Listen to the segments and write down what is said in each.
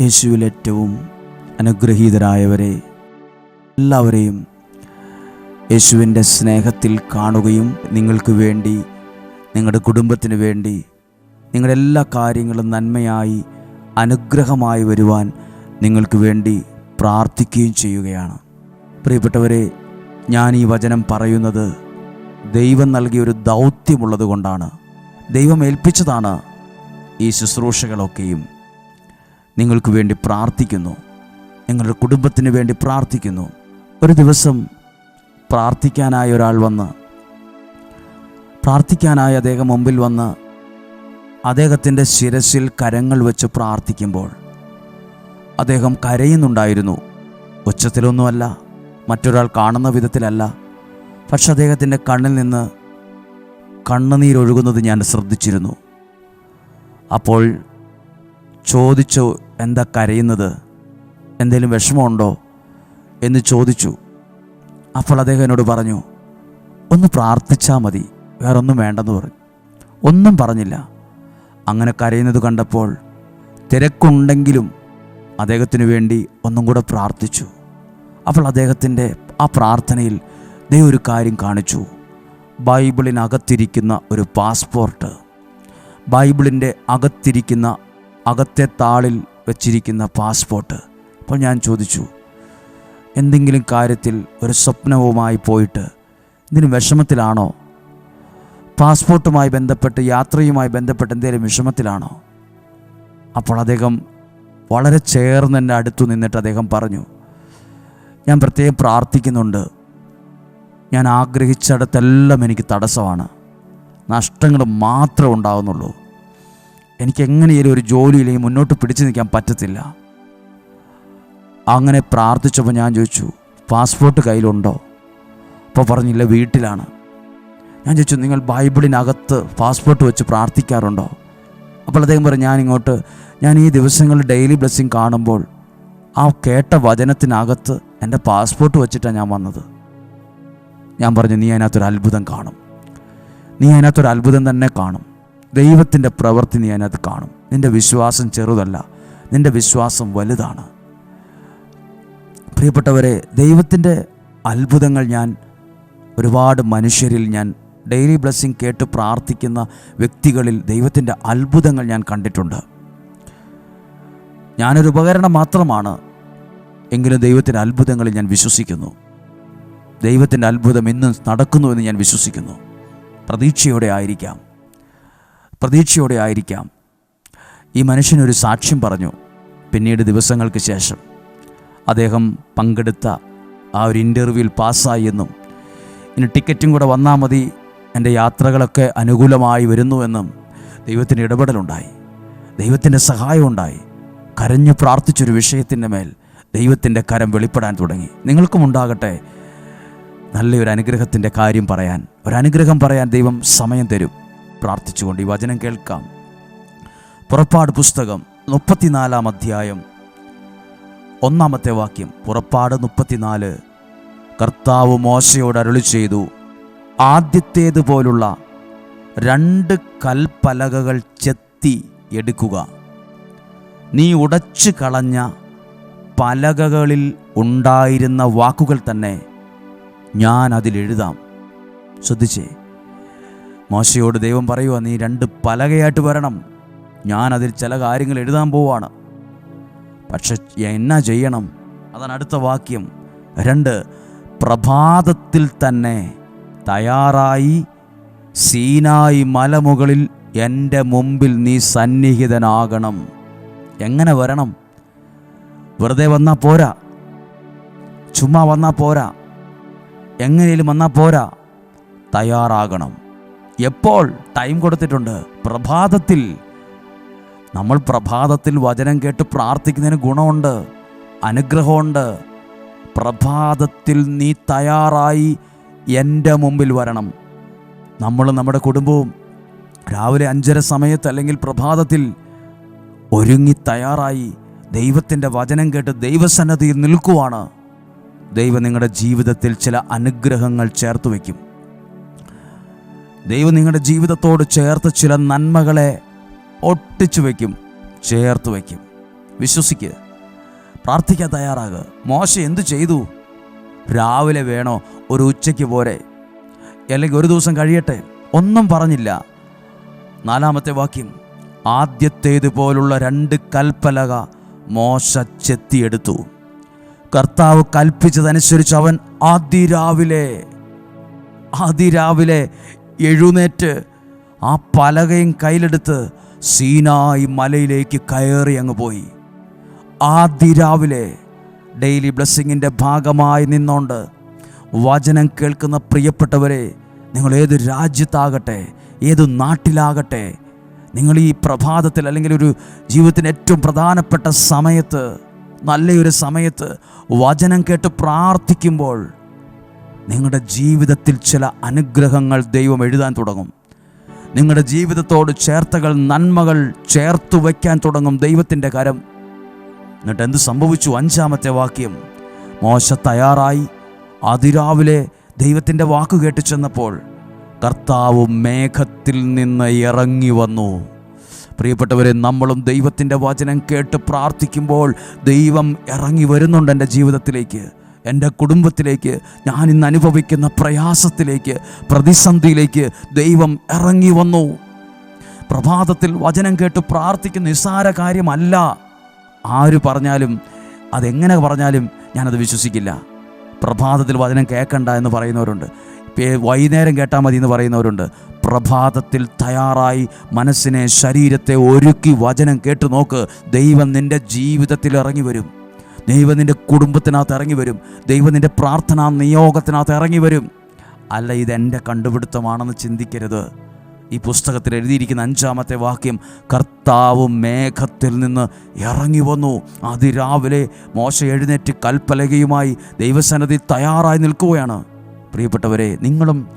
യേശുവിൽ ഏറ്റവും അനുഗ്രഹീതരായവരെ എല്ലാവരെയും യേശുവിന്റെ സ്നേഹത്തിൽ കാണുകയും നിങ്ങൾക്ക് വേണ്ടി നിങ്ങളുടെ കുടുംബത്തിന് വേണ്ടി നിങ്ങളുടെ എല്ലാ കാര്യങ്ങളും നന്മയായി അനുഗ്രഹമായി വരുവാൻ നിങ്ങൾക്ക് വേണ്ടി പ്രാർത്ഥിക്കുകയും ചെയ്യുകയാണ്. പ്രിയപ്പെട്ടവരെ ഞാൻ ഈ വചനം പറയുന്നത് ദൈവം നൽകിയ ഒരു ദൗത്യമുള്ളത് കൊണ്ടാണ് ദൈവം ഏൽപ്പിച്ചതാണ് ഈ ശുശ്രൂഷകളൊക്കെയും. നിങ്ങൾക്ക് വേണ്ടി പ്രാർത്ഥിക്കുന്നു. നിങ്ങളുടെ കുടുംബത്തിന് വേണ്ടി പ്രാർത്ഥിക്കുന്നു. ഒരു ദിവസം പ്രാർത്ഥിക്കാനായ ഒരാൾ വന്ന് പ്രാർത്ഥിക്കാനായി അദ്ദേഹം മുമ്പിൽ വന്ന് അദ്ദേഹത്തിന്റെ ശിരസിൽ കരങ്ങൾ വെച്ച് പ്രാർത്ഥിക്കുമ്പോൾ അദ്ദേഹം കരയുന്നുണ്ടായിരുന്നു. ഉച്ചത്തിലൊന്നുമല്ല മറ്റൊരാൾ കാണുന്ന വിധത്തിലല്ല. പക്ഷെ അദ്ദേഹത്തിന്റെ കണ്ണിൽ നിന്ന് കണ്ണുനീരൊഴുകുന്നത് ഞാൻ ശ്രദ്ധിച്ചിരുന്നു. അപ്പോൾ ചോദിച്ചു എന്താ കരയുന്നത്? എന്തെങ്കിലും വിഷമമുണ്ടോ? എന്ന് ചോദിച്ചു. അപ്പോൾ അദ്ദേഹം എന്നോട് പറഞ്ഞു ഒന്ന് പ്രാർത്ഥിച്ചാൽ മതി വേറൊന്നും വേണ്ടെന്ന് പറഞ്ഞു. ഒന്നും പറഞ്ഞില്ല. അങ്ങനെ കരയുന്നത് കണ്ടപ്പോൾ തിരക്കുണ്ടെങ്കിലും അദ്ദേഹത്തിന് വേണ്ടി ഒന്നും കൂടെ പ്രാർത്ഥിച്ചു. അപ്പോൾ അദ്ദേഹത്തിന്റെ ആ പ്രാർത്ഥനയിൽ ദൈവം ഒരു കാര്യം കാണിച്ചു. ബൈബിളിനകത്തിരിക്കുന്ന ഒരു പാസ്പോർട്ട് ബൈബിളിന്റെ അകത്തിരിക്കുന്ന അകത്തെ താളിൽ വെച്ചിരിക്കുന്ന പാസ്പോർട്ട്. അപ്പോൾ ഞാൻ ചോദിച്ചു എന്തെങ്കിലും കാര്യത്തിൽ ഒരു സ്വപ്നവുമായി പോയിട്ട് ഇതിന് വിഷമത്തിലാണോ? പാസ്പോർട്ടുമായി ബന്ധപ്പെട്ട് യാത്രയുമായി ബന്ധപ്പെട്ട് എന്തെങ്കിലും വിഷമത്തിലാണോ? അപ്പോൾ അദ്ദേഹം വളരെ ചേർന്ന് എന്റെ അടുത്തു നിന്നിട്ട് അദ്ദേഹം പറഞ്ഞു ഞാൻ പ്രത്യേകം പ്രാർത്ഥിക്കുന്നുണ്ട്. ഞാൻ ആഗ്രഹിച്ചിടത്തെല്ലാം എനിക്ക് തടസ്സമാണ്. നഷ്ടങ്ങൾ മാത്രമേ ഉണ്ടാകുന്നുള്ളൂ എനിക്ക് എങ്ങനെയും ഒരു ജോലിയിലേക്ക് മുന്നോട്ട് പിടിച്ചു നിൽക്കാൻ പറ്റത്തില്ല. അങ്ങനെ പ്രാർത്ഥിച്ചപ്പോൾ ഞാൻ ചോദിച്ചു പാസ്പോർട്ട് കയ്യിലുണ്ടോ? അപ്പോൾ പറഞ്ഞില്ല വീട്ടിലാണ്. ഞാൻ ചോദിച്ചു നിങ്ങൾ ബൈബിളിനകത്ത് പാസ്പോർട്ട് വെച്ച് പ്രാർത്ഥിക്കാറുണ്ടോ? അപ്പോൾ അദ്ദേഹം പറഞ്ഞു ഞാനിങ്ങോട്ട് ഞാൻ ഈ ദിവസങ്ങളിൽ ഡെയിലി ബ്ലെസ്സിങ് കാണുമ്പോൾ ആ കേട്ട വചനത്തിനകത്ത് എന്റെ പാസ്പോർട്ട് വെച്ചിട്ടാണ് ഞാൻ വന്നത്. ഞാൻ പറഞ്ഞു നീ അതിനകത്തൊരു അത്ഭുതം കാണും. നീ അതിനകത്തൊരു അത്ഭുതം തന്നെ കാണും. ദൈവത്തിന്റെ പ്രവൃത്തി നീ അതിനകത്ത് കാണും. നിന്റെ വിശ്വാസം ചെറുതല്ല നിന്റെ വിശ്വാസം വലുതാണ്. പ്രിയപ്പെട്ടവരെ ദൈവത്തിന്റെ അത്ഭുതങ്ങൾ ഞാൻ ഒരുപാട് മനുഷ്യരിൽ ഞാൻ ഡെയിലി ബ്ലെസ്സിങ് കേട്ട് പ്രാർത്ഥിക്കുന്ന വ്യക്തികളിൽ ദൈവത്തിന്റെ അത്ഭുതങ്ങൾ ഞാൻ കണ്ടിട്ടുണ്ട്. ഞാനൊരു ഉപകരണം മാത്രമാണ് എങ്കിലും ദൈവത്തിന്റെ അത്ഭുതങ്ങളിൽ ഞാൻ വിശ്വസിക്കുന്നു. ദൈവത്തിന്റെ അത്ഭുതം ഇന്നും നടക്കുന്നു എന്ന് ഞാൻ വിശ്വസിക്കുന്നു. പ്രതീക്ഷയോടെ ആയിരിക്കാം. പ്രതീക്ഷയോടെ ആയിരിക്കാം. ഈ മനുഷ്യനൊരു സാക്ഷ്യം പറഞ്ഞു പിന്നീട് ദിവസങ്ങൾക്ക് ശേഷം. അദ്ദേഹം പങ്കെടുത്ത ആ ഒരു ഇന്റർവ്യൂവിൽ പാസ്സായി എന്നും ഇനി ടിക്കറ്റും കൂടെ വന്നാൽ മതി എന്റെ യാത്രകളൊക്കെ അനുകൂലമായി വരുന്നുവെന്നും ദൈവത്തിന്റെ ഇടപെടലുണ്ടായി. ദൈവത്തിന്റെ സഹായം ഉണ്ടായി. കരഞ്ഞു പ്രാർത്ഥിച്ചൊരു വിഷയത്തിന്റെ മേൽ ദൈവത്തിന്റെ കരം വെളിപ്പെടാൻ തുടങ്ങി. നിങ്ങൾക്കും ഉണ്ടാകട്ടെ നല്ലൊരു അനുഗ്രഹത്തിന്റെ കാര്യം പറയാൻ. ഒരനുഗ്രഹം പറയാൻ ദൈവം സമയം തരും. പ്രാർത്ഥിച്ചുകൊണ്ട് ഈ വചനം കേൾക്കാം. പുറപ്പാട് പുസ്തകം മുപ്പത്തിനാലാം അധ്യായം ഒന്നാമത്തെ വാക്യം. പുറപ്പാട് മുപ്പത്തിനാല് കർത്താവ് മോശയോട് അരുളി ചെയ്തു ആദ്യത്തേതുപോലുള്ള രണ്ട് കൽപ്പലകകൾ ചെത്തി എടുക്കുക. നീ ഉടച്ചു കളഞ്ഞ പലകകളിൽ ഉണ്ടായിരുന്ന വാക്കുകൾ തന്നെ ഞാൻ അതിലെഴുതാം ശ്രദ്ധിച്ചേ. മോശയോട് ദൈവം പറയുക നീ രണ്ട് പലകയായിട്ട് വരണം. ഞാൻ അതിൽ ചില കാര്യങ്ങൾ എഴുതാൻ പോവാണ്. പക്ഷെ എന്നാ ചെയ്യണം? അതാണ് അടുത്ത വാക്യം. രണ്ട് പ്രഭാതത്തിൽ തന്നെ തയ്യാറായി സീനായി മലമുകളിൽ എന്റെ മുമ്പിൽ നീ സന്നിഹിതനാകണം. എങ്ങനെ വരണം? വെറുതെ വന്നാൽ പോരാ. ചുമ്മാ വന്നാൽ പോരാ. എങ്ങനെയും വന്നാൽ പോരാ. തയ്യാറാകണം. എപ്പോൾ ടൈം കൊടുത്തിട്ടുണ്ട്? പ്രഭാതത്തിൽ. നമ്മൾ പ്രഭാതത്തിൽ വചനം കേട്ട് പ്രാർത്ഥിക്കുന്നതിന് ഗുണമുണ്ട് അനുഗ്രഹമുണ്ട്. പ്രഭാതത്തിൽ നീ തയ്യാറായി എന്റെ മുമ്പിൽ വരണം. നമ്മൾ നമ്മുടെ കുടുംബവും രാവിലെ അഞ്ചര സമയത്ത് അല്ലെങ്കിൽ പ്രഭാതത്തിൽ ഒരുങ്ങി തയ്യാറായി ദൈവത്തിന്റെ വചനം കേട്ട് ദൈവസന്നദ്ധിയിൽ നിൽക്കുവാണ്. ദൈവം നിങ്ങളുടെ ജീവിതത്തിൽ ചില അനുഗ്രഹങ്ങൾ ചേർത്ത് വയ്ക്കും. ദൈവം നിങ്ങളുടെ ജീവിതത്തോട് ചേർത്ത് ചില നന്മകളെ ഒട്ടിച്ചു വയ്ക്കും ചേർത്ത് വയ്ക്കും. വിശ്വസിക്ക്. പ്രാർത്ഥിക്കാൻ തയ്യാറാകുക മോശ എന്തു ചെയ്തു? രാവിലെ വേണോ? ഒരു ഉച്ചയ്ക്ക് പോരെ. അല്ലെങ്കിൽ ഒരു ദിവസം കഴിയട്ടെ. ഒന്നും പറഞ്ഞില്ല. നാലാമത്തെ വാക്യം. ആദ്യത്തേതുപോലുള്ള രണ്ട് കൽപ്പലക മോശ ചെത്തിയെടുത്തു. കർത്താവ് കൽപ്പിച്ചതനുസരിച്ച് അവൻ അതിരാവിലെ അതിരാവിലെ എഴുന്നേറ്റ് ആ പലകയും കയ്യിലെടുത്ത് സീനായി മലയിലേക്ക് കയറി അങ്ങ് പോയി. ആദിരാവിലെ ഡെയിലി ബ്ലെസ്സിങ്ങിന്റെ ഭാഗമായി നിന്നുകൊണ്ട് വചനം കേൾക്കുന്ന പ്രിയപ്പെട്ടവരെ നിങ്ങൾ ഏത് രാജ്യത്താകട്ടെ ഏത് നാട്ടിലാകട്ടെ നിങ്ങൾ ഈ പ്രഭാതത്തിൽ അല്ലെങ്കിൽ ഒരു ജീവിതത്തിന് ഏറ്റവും പ്രധാനപ്പെട്ട സമയത്ത് നല്ലൊരു സമയത്ത് വചനം കേട്ട് പ്രാർത്ഥിക്കുമ്പോൾ നിങ്ങളുടെ ജീവിതത്തിൽ ചില അനുഗ്രഹങ്ങൾ ദൈവം എഴുതാൻ തുടങ്ങും. നിങ്ങളുടെ ജീവിതത്തോട് ചേർത്തകൾ നന്മകൾ ചേർത്തു വയ്ക്കാൻ തുടങ്ങും ദൈവത്തിന്റെ കരം. എന്നിട്ട് എന്ത് സംഭവിച്ചു? അഞ്ചാമത്തെ വാക്യം. മോശ തയ്യാറായി. അതിരാവിലെ ദൈവത്തിന്റെ വാക്ക് കേട്ട് ചെന്നപ്പോൾ കർത്താവ് മേഘത്തിൽ നിന്ന് ഇറങ്ങി വന്നു. പ്രിയപ്പെട്ടവരെ നമ്മളും ദൈവത്തിന്റെ വചനം കേട്ട് പ്രാർത്ഥിക്കുമ്പോൾ ദൈവം ഇറങ്ങി വരുന്നുണ്ട് എന്റെ ജീവിതത്തിലേക്ക്. എന്റെ കുടുംബത്തിലേക്ക് ഞാൻ ഇന്ന് അനുഭവിക്കുന്ന പ്രയാസത്തിലേക്ക് പ്രതിസന്ധിയിലേക്ക് ദൈവം ഇറങ്ങി വന്നു. പ്രഭാതത്തിൽ വചനം കേട്ട് പ്രാർത്ഥിക്കുന്ന നിസ്സാര കാര്യമല്ല. ആര് പറഞ്ഞാലും അതെങ്ങനെ പറഞ്ഞാലും ഞാനത് വിശ്വസിക്കില്ല. പ്രഭാതത്തിൽ വചനം കേൾക്കണ്ട എന്ന് പറയുന്നവരുണ്ട്. വൈകുന്നേരം കേട്ടാൽ മതി എന്ന് പറയുന്നവരുണ്ട്. പ്രഭാതത്തിൽ തയ്യാറായി മനസ്സിനെ ശരീരത്തെ ഒരുക്കി വചനം കേട്ട് നോക്ക്. ദൈവം നിന്റെ ജീവിതത്തിൽ ഇറങ്ങി വരും. ദൈവം നിന്റെ കുടുംബത്തിനകത്ത് ഇറങ്ങി വരും. ദൈവം നിന്റെ പ്രാർത്ഥനാ നിയോഗത്തിനകത്ത് ഇറങ്ങി വരും. അല്ല ഇതെന്റെ കണ്ടുപിടുത്തമാണെന്ന് ചിന്തിക്കരുത്. ഈ പുസ്തകത്തിൽ എഴുതിയിരിക്കുന്ന അഞ്ചാമത്തെ വാക്യം കർത്താവ് മേഘത്തിൽ നിന്ന് ഇറങ്ങി വന്നു. അതിരാവിലെ മോശ എഴുന്നേറ്റ് കൽപ്പലകയുമായി ദൈവസന്നതി തയ്യാറായി നിൽക്കുകയാണ്. പ്രിയപ്പെട്ടവരെ നിങ്ങളും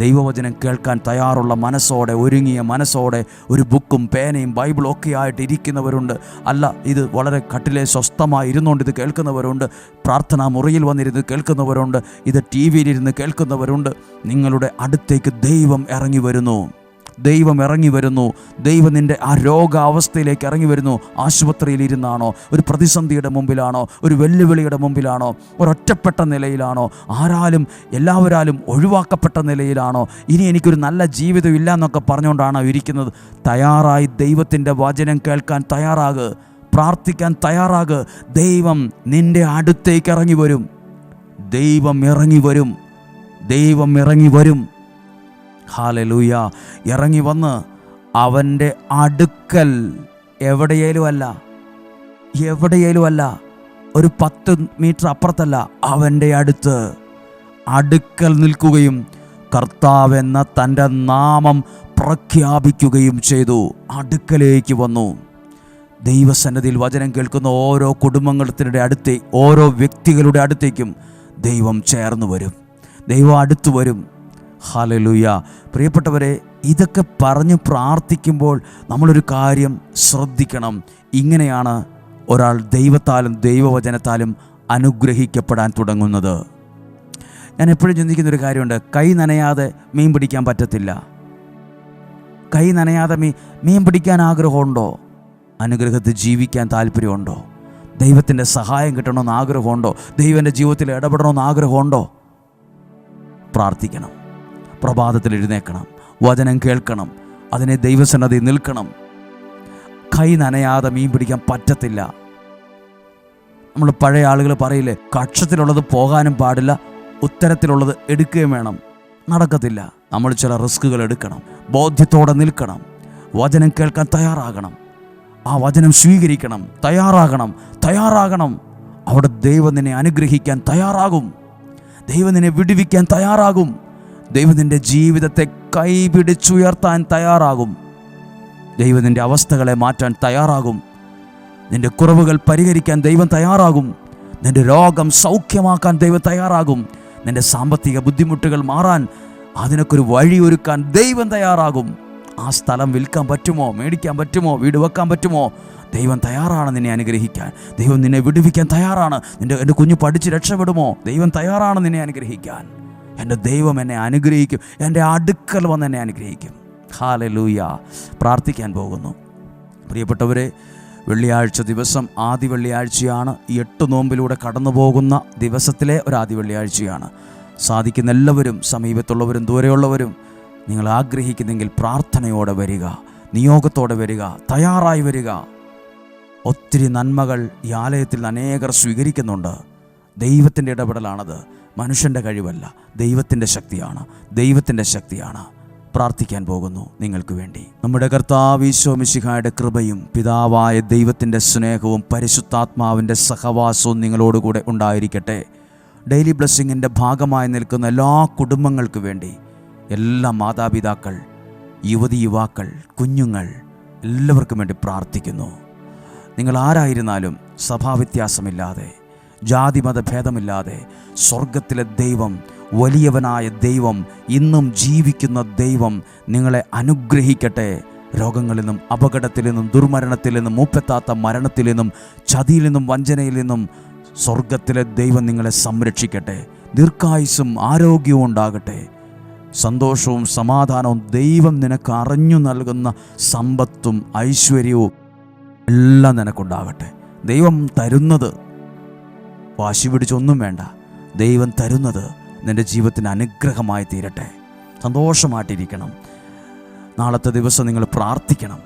ദൈവവചനം കേൾക്കാൻ തയ്യാറുള്ള മനസ്സോടെ ഒരുങ്ങിയ മനസ്സോടെ ഒരു ബുക്കും പേനയും ബൈബിളും ഒക്കെ ആയിട്ട് ഇരിക്കുന്നവരുണ്ട്. അല്ല ഇത് വളരെ കട്ടിലെ സ്വസ്ഥമായി ഇരുന്നുകൊണ്ട് ഇത് കേൾക്കുന്നവരുണ്ട്. പ്രാർത്ഥനാ മുറിയിൽ വന്നിരുന്ന് കേൾക്കുന്നവരുണ്ട്. ഇത് ടി വിയിലിരുന്ന് കേൾക്കുന്നവരുണ്ട്. നിങ്ങളുടെ അടുത്തേക്ക് ദൈവം ഇറങ്ങി വരുന്നു. ദൈവം ഇറങ്ങി വരുന്നു. ദൈവം നിന്റെ ആ രോഗാവസ്ഥയിലേക്ക് ഇറങ്ങി വരുന്നു. ആശുപത്രിയിൽ ഇരുന്നാണോ? ഒരു പ്രതിസന്ധിയുടെ മുമ്പിലാണോ? ഒരു വെല്ലുവിളിയുടെ മുമ്പിലാണോ? ഒരൊറ്റപ്പെട്ട നിലയിലാണോ? ആരാലും എല്ലാവരാലും ഒഴിവാക്കപ്പെട്ട നിലയിലാണോ? ഇനി എനിക്കൊരു നല്ല ജീവിതം ഇല്ല എന്നൊക്കെ പറഞ്ഞുകൊണ്ടാണോ ഇരിക്കുന്നത്? തയ്യാറായി ദൈവത്തിന്റെ വചനം കേൾക്കാൻ തയ്യാറാക്. പ്രാർത്ഥിക്കാൻ തയ്യാറാക്. ദൈവം നിന്റെ അടുത്തേക്ക് ഇറങ്ങി വരും. ദൈവം ഇറങ്ങി വരും. ദൈവം ഇറങ്ങി വരും. ഹാലലൂയ. ഇറങ്ങി വന്ന് അവന്റെ അടുക്കൽ എവിടെയേലും അല്ല എവിടെയേലും അല്ല ഒരു പത്ത് മീറ്റർ അപ്പുറത്തല്ല അവന്റെ അടുത്ത് അടുക്കൽ നിൽക്കുകയും കർത്താവ് എന്ന തന്റെ നാമം പ്രഖ്യാപിക്കുകയും ചെയ്തു. അടുക്കലേക്ക് വന്നു. ദൈവസന്നതിയിൽ വചനം കേൾക്കുന്ന ഓരോ കുടുംബങ്ങളുടെ അടുത്തേ ഓരോ വ്യക്തികളുടെ അടുത്തേക്കും ദൈവം ചേർന്ന് വരും. ദൈവം അടുത്തു വരും. ഹലലുയ. പ്രിയപ്പെട്ടവരെ ഇതൊക്കെ പറഞ്ഞ് പ്രാർത്ഥിക്കുമ്പോൾ നമ്മളൊരു കാര്യം ശ്രദ്ധിക്കണം. ഇങ്ങനെയാണ് ഒരാൾ ദൈവത്താലും ദൈവവചനത്താലും അനുഗ്രഹിക്കപ്പെടാൻ തുടങ്ങുന്നത്. ഞാൻ എപ്പോഴും ചിന്തിക്കുന്ന ഒരു കാര്യമുണ്ട്. കൈ നനയാതെ മീൻ പിടിക്കാൻ പറ്റത്തില്ല. കൈ നനയാതെ മീ മീൻ പിടിക്കാൻ ആഗ്രഹമുണ്ടോ? അനുഗ്രഹത്തിൽ ജീവിക്കാൻ താല്പര്യമുണ്ടോ? ദൈവത്തിന്റെ സഹായം കിട്ടണമെന്ന് ആഗ്രഹമുണ്ടോ? ദൈവന്റെ ജീവിതത്തിൽ ഇടപെടണമെന്ന് ആഗ്രഹമുണ്ടോ? പ്രാർത്ഥിക്കണം. പ്രഭാതത്തിൽ എഴുന്നേക്കണം വചനം കേൾക്കണം. അതിനെ ദൈവസന്നതി നിൽക്കണം. കൈ നനയാതെ മീൻ പിടിക്കാൻ പറ്റത്തില്ല. നമ്മൾ പഴയ ആളുകൾ പറയില്ലേ കക്ഷത്തിലുള്ളത് പോകാനും പാടില്ല ഉത്തരത്തിലുള്ളത് എടുക്കുകയും വേണം. നടക്കത്തില്ല. നമ്മൾ ചില റിസ്കുകൾ എടുക്കണം. ബോധ്യത്തോടെ നിൽക്കണം. വചനം കേൾക്കാൻ തയ്യാറാകണം. ആ വചനം സ്വീകരിക്കണം. തയ്യാറാകണം. തയ്യാറാകണം. അവിടെ ദൈവം നിന്നെ അനുഗ്രഹിക്കാൻ തയ്യാറാകും. ദൈവം നിന്നെ വിടുവിക്കാൻ തയ്യാറാകും. ദൈവം നിന്റെ ജീവിതത്തെ കൈപിടിച്ചുയർത്താൻ തയ്യാറാകും. ദൈവം നിന്റെ അവസ്ഥകളെ മാറ്റാൻ തയ്യാറാകും. നിന്റെ കുറവുകൾ പരിഹരിക്കാൻ ദൈവം തയ്യാറാകും. നിന്റെ രോഗം സൗഖ്യമാക്കാൻ ദൈവം തയ്യാറാകും. നിന്റെ സാമ്പത്തിക ബുദ്ധിമുട്ടുകൾ മാറാൻ അതിനൊക്കെ വഴി ഒരുക്കാൻ ദൈവം തയ്യാറാകും. ആ സ്ഥലം വിൽക്കാൻ പറ്റുമോ? മേടിക്കാൻ പറ്റുമോ? വീട് വെക്കാൻ പറ്റുമോ? ദൈവം തയ്യാറാണ് നിന്നെ അനുഗ്രഹിക്കാൻ. ദൈവം നിന്നെ വിടുവിക്കാൻ തയ്യാറാണ്. നിന്റെ എന്റെ കുഞ്ഞു പഠിച്ച് രക്ഷപ്പെടുമോ? ദൈവം തയ്യാറാണ് നിന്നെ അനുഗ്രഹിക്കാൻ. എന്റെ ദൈവം എന്നെ അനുഗ്രഹിക്കും. എന്റെ അടുക്കൽ വന്ന് എന്നെ അനുഗ്രഹിക്കും. ഹാലലൂയ. പ്രാർത്ഥിക്കാൻ പോകുന്നു. പ്രിയപ്പെട്ടവരെ വെള്ളിയാഴ്ച ദിവസം ആദ്യ വെള്ളിയാഴ്ചയാണ്. ഈ എട്ട് നോമ്പിലൂടെ കടന്നു പോകുന്ന ദിവസത്തിലെ ഒരു ആദ്യ വെള്ളിയാഴ്ചയാണ്. സാധിക്കുന്ന എല്ലാവരും സമീപത്തുള്ളവരും ദൂരെയുള്ളവരും നിങ്ങൾ ആഗ്രഹിക്കുന്നെങ്കിൽ പ്രാർത്ഥനയോടെ വരിക നിയോഗത്തോടെ വരിക തയ്യാറായി വരിക. ഒത്തിരി നന്മകൾ ഈ ആലയത്തിൽ അനേകർ സ്വീകരിക്കുന്നുണ്ട്. ദൈവത്തിന്റെ ഇടപെടലാണത്. മനുഷ്യന്റെ കഴിവല്ല ദൈവത്തിന്റെ ശക്തിയാണ് ദൈവത്തിന്റെ ശക്തിയാണ്. പ്രാർത്ഥിക്കാൻ പോകുന്നു നിങ്ങൾക്ക് വേണ്ടി. നമ്മുടെ കർത്താവ് ഈശോമിശിഹായുടെ കൃപയും പിതാവായ ദൈവത്തിന്റെ സ്നേഹവും പരിശുദ്ധാത്മാവിന്റെ സഹവാസവും നിങ്ങളോടുകൂടെ ഉണ്ടായിരിക്കട്ടെ. ഡെയിലി ബ്ലെസ്സിങ്ങിന്റെ ഭാഗമായി നിൽക്കുന്ന എല്ലാ കുടുംബങ്ങൾക്ക് വേണ്ടി എല്ലാ മാതാപിതാക്കൾ യുവതി യുവാക്കൾ കുഞ്ഞുങ്ങൾ എല്ലാവർക്കും വേണ്ടി പ്രാർത്ഥിക്കുന്നു. നിങ്ങൾ ആരായിരുന്നാലും സഭാവ്യത്യാസമില്ലാതെ ജാതിമത ഭേദമില്ലാതെ സ്വർഗത്തിലെ ദൈവം വലിയവനായ ദൈവം ഇന്നും ജീവിക്കുന്ന ദൈവം നിങ്ങളെ അനുഗ്രഹിക്കട്ടെ. രോഗങ്ങളിൽ നിന്നും അപകടത്തിൽ നിന്നും ദുർമരണത്തിൽ നിന്നും മൂപ്പെത്താത്ത മരണത്തിൽ നിന്നും ചതിയിൽ നിന്നും വഞ്ചനയിൽ നിന്നും സ്വർഗത്തിലെ ദൈവം നിങ്ങളെ സംരക്ഷിക്കട്ടെ. ദീർഘായുസും ആരോഗ്യവും ഉണ്ടാകട്ടെ. സന്തോഷവും സമാധാനവും ദൈവം നിനക്ക് അറിഞ്ഞു നൽകുന്ന സമ്പത്തും ഐശ്വര്യവും എല്ലാം നിനക്കുണ്ടാകട്ടെ. ദൈവം തരുന്നത് വാശി പിടിച്ചൊന്നും വേണ്ട. ദൈവം തരുന്നത് നിന്റെ ജീവിതത്തിന് അനുഗ്രഹമായി തീരട്ടെ. സന്തോഷമായിട്ടിരിക്കണം. നാളത്തെ ദിവസം നിങ്ങൾ പ്രാർത്ഥിക്കണം.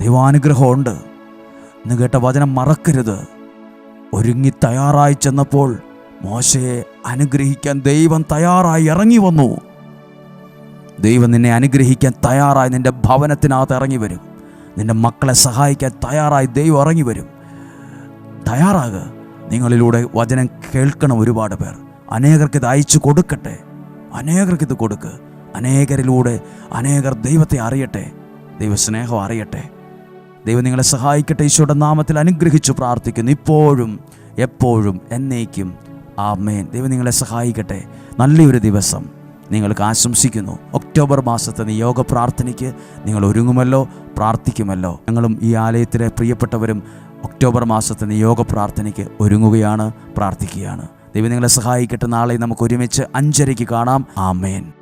ദൈവാനുഗ്രഹമുണ്ട്. നിങ്ങൾ കേട്ട വചനം മറക്കരുത്. ഒരുങ്ങി തയ്യാറായി ചെന്നപ്പോൾ മോശയെ അനുഗ്രഹിക്കാൻ ദൈവം തയ്യാറായി ഇറങ്ങി വന്നു. ദൈവം നിന്നെ അനുഗ്രഹിക്കാൻ തയ്യാറായി നിന്റെ ഭവനത്തിനകത്ത് ഇറങ്ങി വരും. നിന്റെ മക്കളെ സഹായിക്കാൻ തയ്യാറായി ദൈവം ഇറങ്ങി വരും. തയ്യാറാകുക നിങ്ങളിലൂടെ വചനം കേൾക്കണം ഒരുപാട് പേർ. അനേകർക്ക് ഇത് അയച്ചു കൊടുക്കട്ടെ. അനേകർക്ക് ഇത് കൊടുക്ക്. അനേകരിലൂടെ അനേകർ ദൈവത്തെ അറിയട്ടെ. ദൈവസ്നേഹം അറിയട്ടെ. ദൈവം നിങ്ങളെ സഹായിക്കട്ടെ. ഈശോയുടെ നാമത്തിൽ അനുഗ്രഹിച്ചു പ്രാർത്ഥിക്കുന്നു. ഇപ്പോഴും എപ്പോഴും എന്നേക്കും. ആമേൻ. ദൈവം നിങ്ങളെ സഹായിക്കട്ടെ. നല്ലൊരു ദിവസം നിങ്ങൾക്ക് ആശംസിക്കുന്നു. ഒക്ടോബർ മാസത്തെ നിയോഗ പ്രാർത്ഥനയ്ക്ക് നിങ്ങൾ ഒരുങ്ങുമല്ലോ പ്രാർത്ഥിക്കുമല്ലോ. ഞങ്ങളും ഈ ആലയത്തിലെ പ്രിയപ്പെട്ടവരും ഒക്ടോബർ മാസത്തെ നിയോഗ പ്രാർത്ഥനയ്ക്ക് ഒരുങ്ങുകയാണ് പ്രാർത്ഥിക്കുകയാണ്. ദൈവം നിങ്ങളെ സഹായിക്കട്ടെ. നാളെ നമുക്ക് ഒരുമിച്ച് അഞ്ചരയ്ക്ക് കാണാം. ആമേൻ.